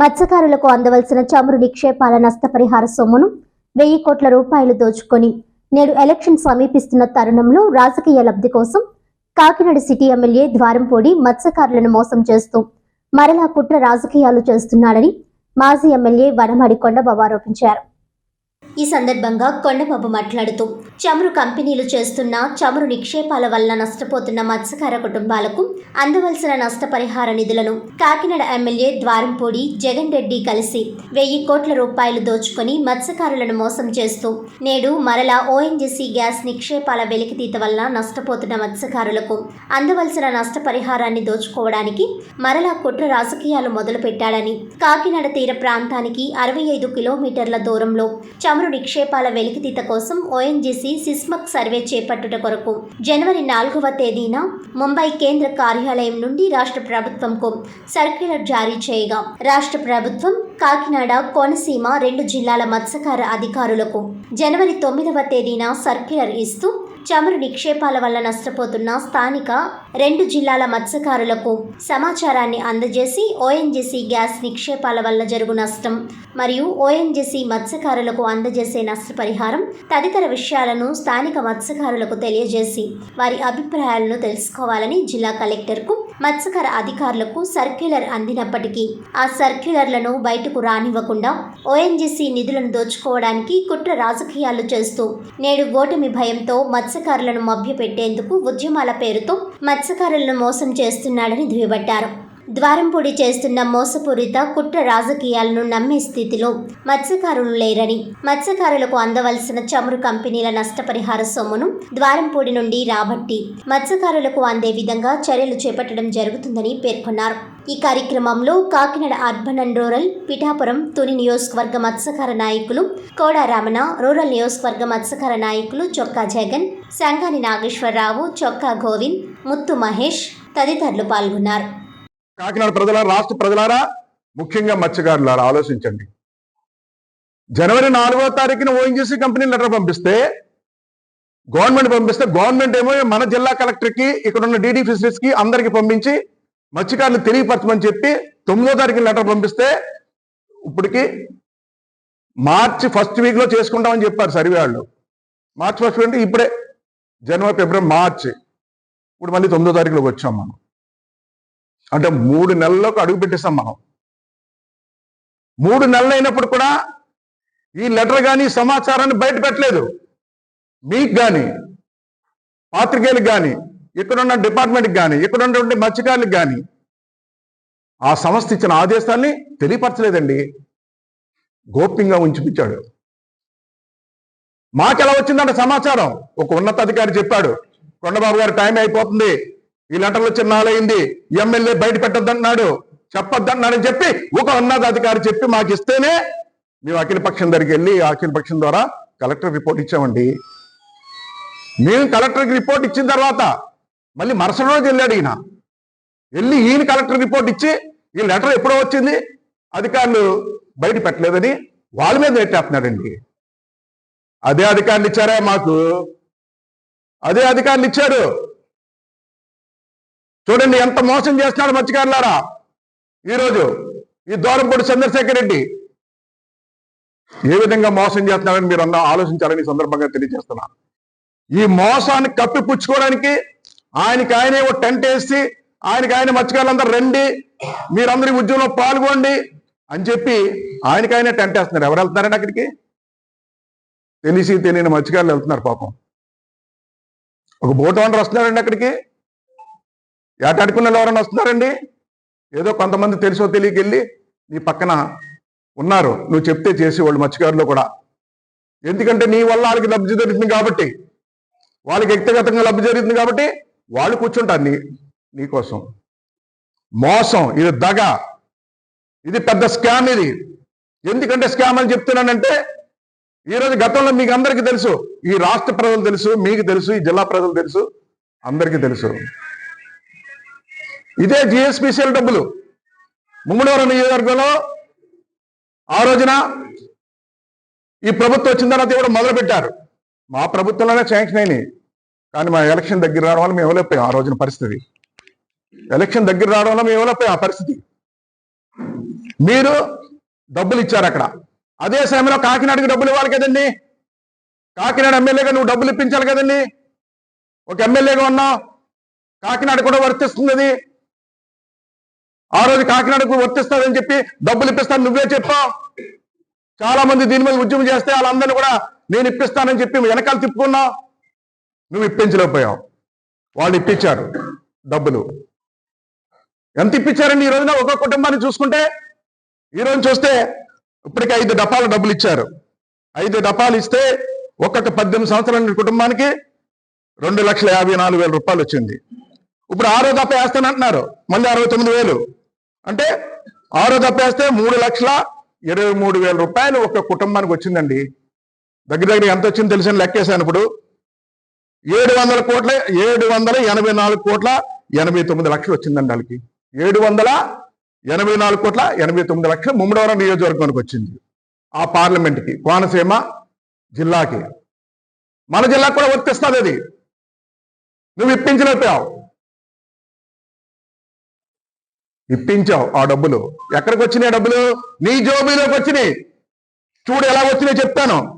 మత్స్యకారులకు అందవలసిన చమురు నిక్షేపాల నష్టపరిహార సొమ్మును వెయ్యి కోట్ల రూపాయలు దోచుకొని నేడు ఎలక్షన్ సమీపిస్తున్న తరుణంలో రాజకీయ లబ్ధి కోసం కాకినాడ సిటీ ఎమ్మెల్యే ద్వారంపూడి మత్స్యకారులను మోసం చేస్తూ మరలా కుట్ర రాజకీయాలు చేస్తున్నాడని మాజీ ఎమ్మెల్యే వనమాడి కొండబాబు ఆరోపించారు. ఈ సందర్భంగా కొండబాబు మాట్లాడుతూ చమురు కంపెనీలు చేస్తున్న చమురు నిక్షేపాల వల్ల నష్టపోతున్న మత్స్యకార కుటుంబాలకు అందవలసిన నష్టపరిహార నిధులను కాకినాడ ఎమ్మెల్యే ద్వారంపూడి జగన్ రెడ్డి కలిసి వెయ్యి కోట్ల రూపాయలు దోచుకొని మత్స్యకారులను మోసం చేస్తూ నేడు మరలా ఓఎన్జీసీ గ్యాస్ నిక్షేపాల వెలికితీత వల్ల నష్టపోతున్న మత్స్యకారులకు అందవలసిన నష్టపరిహారాన్ని దోచుకోవడానికి మరలా కుట్ర రాజకీయాలు మొదలుపెట్టాడని కాకినాడ తీర ప్రాంతానికి అరవై ఐదు కిలోమీటర్ల దూరంలో చమురు నిక్షేపాల వెలికితీత కోసం ఓఎన్జీసీ సిస్మక్ సర్వే చేపట్టుట కొరకు జనవరి నాలుగవ తేదీన ముంబై కేంద్ర కార్యాలయం నుండి రాష్ట్ర ప్రభుత్వంకు సర్క్యులర్ జారీ చేయగా రాష్ట్ర ప్రభుత్వం కాకినాడ కోనసీమ రెండు జిల్లాల మత్స్యకార అధికారులకు జనవరి తొమ్మిదవ తేదీన సర్క్యులర్ ఇస్తూ చమురు నిక్షేపాల వల్ల నష్టపోతున్న స్థానిక రెండు జిల్లాల మత్స్యకారులకు సమాచారాన్ని అందజేసి ఓఎన్జీసీ గ్యాస్ నిక్షేపాల వల్ల జరుగు నష్టం మరియు ఓఎన్జీసీ మత్స్యకారులకు అందజేసే నష్టపరిహారం తదితర విషయాలను స్థానిక మత్స్యకారులకు తెలియజేసి వారి అభిప్రాయాలను తెలుసుకోవాలని జిల్లా కలెక్టర్కు మత్స్యకార అధికారులకు సర్క్యులర్ అందినప్పటికీ ఆ సర్క్యులర్లను బయటకు రానివ్వకుండా ఓఎన్జీసీ నిధులను దోచుకోవడానికి కుట్ర రాజకీయాలు చేస్తూ నేడు ఓటమి భయంతో మత్స్య మత్స్యకారులను మభ్యపెట్టేందుకు ఉద్యమాల పేరుతో మత్స్యకారులను మోసం చేస్తున్నాడని దుయ్యబట్టారు ద్వారంపూడి చేస్తున్న మోసపూరిత కుట్ర రాజకీయాలను నమ్మే స్థితిలో మత్స్యకారులు లేరని మత్స్యకారులకు అందవలసిన చమురు కంపెనీల నష్టపరిహార సొమ్మును ద్వారంపూడి నుండి రాబట్టి మత్స్యకారులకు అందే విధంగా చర్యలు చేపట్టడం జరుగుతుందని పేర్కొన్నారు. ఈ కార్యక్రమంలో Kakinada urban and rural Pithapuram Tuni నియోజకవర్గ మత్స్యకార నాయకులు కోడా రమణ రూరల్ నియోజకవర్గ మత్స్యకార నాయకులు చొక్కా జగన్ సంగాని నాగేశ్వరరావు చొక్కా గోవింద్ ముత్తు మహేష్ తదితరులు పాల్గొన్నారు. కాకినాడ ప్రజల రాష్ట్ర ప్రజలారా ముఖ్యంగా మత్స్యకారులారా ఆలోచించండి. జనవరి నాలుగో తారీఖున ఓఎన్జీసీ కంపెనీ లెటర్ పంపిస్తే గవర్నమెంట్ పంపిస్తే గవర్నమెంట్ ఏమో మన జిల్లా కలెక్టర్కి ఇక్కడ ఉన్న డీడీ ఫిషరీస్కి అందరికి పంపించి మత్స్యకారులు తెలియపరచమని చెప్పి తొమ్మిదో తారీఖున లెటర్ పంపిస్తే ఇప్పటికి మార్చి ఫస్ట్ వీక్లో చేసుకుంటామని చెప్పారు సర్వే వాళ్ళు. మార్చి ఫస్ట్ అంటే ఇప్పుడే జనవరి ఫిబ్రవరి మార్చి. ఇప్పుడు మళ్ళీ తొమ్మిదో తారీఖులోకి వచ్చాం మనం. అంటే మూడు నెలలకు అడుగు పెట్టేస్తాం మనం. మూడు నెలలు అయినప్పుడు కూడా ఈ లెటర్ కానీ సమాచారాన్ని బయట పెట్టలేదు. మీకు కానీ పాత్రికేయులకు కానీ ఇక్కడున్న డిపార్ట్మెంట్కి కానీ ఇక్కడ ఉన్నటువంటి మత్స్యకారులకు కానీ ఆ సంస్థ ఇచ్చిన ఆదేశాల్ని తెలియపరచలేదండి. గోప్యంగా ఉంచిపించాడు మాకెలా వచ్చిందంటే సమాచారం? ఒక ఉన్నతాధికారి చెప్పాడు. కొండబాబు గారు టైం అయిపోతుంది. ఈ లెటర్లు వచ్చి నాలైంది ఎమ్మెల్యే బయట పెట్టద్దన్నాడు చెప్పొద్దన్నాడని చెప్పి ఒక ఉన్నతాధికారి చెప్పి మాకు ఇస్తేనే మేము అఖిల పక్షం దగ్గరికి వెళ్ళి ఆ అఖిల పక్షం ద్వారా కలెక్టర్ రిపోర్ట్ ఇచ్చామండి. మేము కలెక్టర్కి రిపోర్ట్ ఇచ్చిన తర్వాత మళ్ళీ మరుసటి రోజు వెళ్ళాడు ఈయన. వెళ్ళి ఈయన కలెక్టర్ రిపోర్ట్ ఇచ్చి ఈ లెటర్ ఎప్పుడో వచ్చింది? అధికారులు బయట పెట్టలేదని వాళ్ళ మీద నెట్టేస్తున్నాడండి. అదే అధికారులు ఇచ్చారా మాకు? అదే అధికారులు ఇచ్చారు. చూడండి ఎంత మోసం చేస్తున్నాడు మత్స్యకారులారా. ఈరోజు ఈ దూరంపూడి చంద్రశేఖర్ రెడ్డి ఏ విధంగా మోసం చేస్తున్నాడని మీరు అందరూ ఆలోచించాలని సందర్భంగా తెలియజేస్తున్నా. ఈ మోసాన్ని కప్పిపుచ్చుకోవడానికి ఆయనకి ఆయనే ఓ టెంట్ వేసి ఆయనకి ఆయన మత్స్యకారులందరూ రండి మీరందరి ఉద్యమంలో పాల్గొండి అని చెప్పి ఆయనకి ఆయన టెంట్ వేస్తున్నారు. ఎవరు వెళ్తున్నారండి అక్కడికి? తెలిసి తెలియని మత్స్యకారులు వెళ్తున్నారు పాపం. ఒక బోట్ ఓనర్ వస్తున్నారండి అక్కడికి. ఏటాడుకున్న వాళ్ళు ఎవరైనా వస్తున్నారండి? ఏదో కొంతమంది తెలుసో తెలియకెళ్ళి నీ పక్కన ఉన్నారు. నువ్వు చెప్తే చేసేవాళ్ళు మత్స్యకారులు కూడా. ఎందుకంటే నీ వల్ల వాళ్ళకి లబ్ధి జరుగుతుంది కాబట్టి. వాళ్ళకి వ్యక్తిగతంగా లబ్ధి జరుగుతుంది కాబట్టి వాళ్ళు కూర్చుంటారు నీ నీకోసం మోసం ఇది దగ. ఇది పెద్ద స్కామ్ ఇది. ఎందుకంటే స్కామ్ అని చెప్తున్నానంటే ఈరోజు గతంలో మీకు అందరికీ తెలుసు. ఈ రాష్ట్ర ప్రజలు తెలుసు మీకు తెలుసు ఈ జిల్లా ప్రజలు తెలుసు అందరికీ తెలుసు. ఇదే జిఎస్పిసిఎల్ డబ్బులు. ముమ్మడివరం నియోజకవర్గంలో ఆ రోజున ఈ ప్రభుత్వం వచ్చిన తర్వాత కూడా మొదలుపెట్టారు. మా ప్రభుత్వంలోనే శాంక్షన్ అయినాయి. కానీ మా ఎలక్షన్ దగ్గర రావడం వల్ల మేము ఇవ్వలేకపోయాం ఆ రోజున పరిస్థితి. ఎలక్షన్ దగ్గర రావడం వల్ల మేము ఇవ్వలేకపోయాం ఆ పరిస్థితి. మీరు డబ్బులు ఇచ్చారు అక్కడ. అదే సమయంలో కాకినాడకి డబ్బులు ఇవ్వాలి కదండి. కాకినాడ ఎమ్మెల్యేగా నువ్వు డబ్బులు ఇప్పించాలి కదండి. ఒక ఎమ్మెల్యేగా ఉన్నావు. కాకినాడ కూడా వర్తిస్తుంది ఆ రోజు కాకినాడకు వర్తిస్తుందని చెప్పి డబ్బులు ఇప్పిస్తాను నువ్వే చెప్పావు చాలా మంది దీని మీద ఉద్యమం చేస్తే వాళ్ళందరినీ కూడా నేను ఇప్పిస్తానని చెప్పి వెనకాల తిప్పుకున్నావు నువ్వు ఇప్పించలేకపోయావు. వాళ్ళు ఇప్పించారు డబ్బులు. ఎంత ఇప్పించారండి ఈ రోజున ఒక్కొక్క కుటుంబాన్ని చూసుకుంటే? ఈ రోజు చూస్తే ఇప్పటికి ఐదు డపాల డబ్బులు ఇచ్చారు. ఐదు డపాలు ఇస్తే ఒక్కొక్క పద్దెనిమిది సంవత్సరాల కుటుంబానికి రెండు లక్షల యాభై నాలుగు వేల రూపాయలు వచ్చింది. ఇప్పుడు ఆరో దప్ప వేస్తానంటున్నారు. మళ్ళీ అరవై తొమ్మిది వేలు. అంటే ఆరో దప్ప వేస్తే మూడు లక్షల ఇరవై మూడు వేల రూపాయలు ఒక కుటుంబానికి వచ్చిందండి. దగ్గర దగ్గర ఎంత వచ్చింది తెలిసిన లెక్కేసాను ఇప్పుడు. ఏడు వందల కోట్ల ఏడు వందల ఎనభై నాలుగు కోట్ల ఎనభై తొమ్మిది లక్షలు వచ్చిందండి వాళ్ళకి. ఏడు వందల ఎనభై నాలుగు కోట్ల ఎనభై తొమ్మిది లక్షలు ముమ్మడవరం నియోజకవర్గానికి వచ్చింది. ఆ పార్లమెంట్కి కోనసీమ జిల్లాకి. మన జిల్లాకు కూడా వర్తిస్తుంది అది. నువ్వు ఇప్పించలేకపోయావు. ఇప్పించావు ఆ డబ్బులు. ఎక్కడికి వచ్చినాయి డబ్బులు? నీ జోబీలోకి వచ్చినాయి చూడు ఎలా వచ్చినాయి చెప్తాను.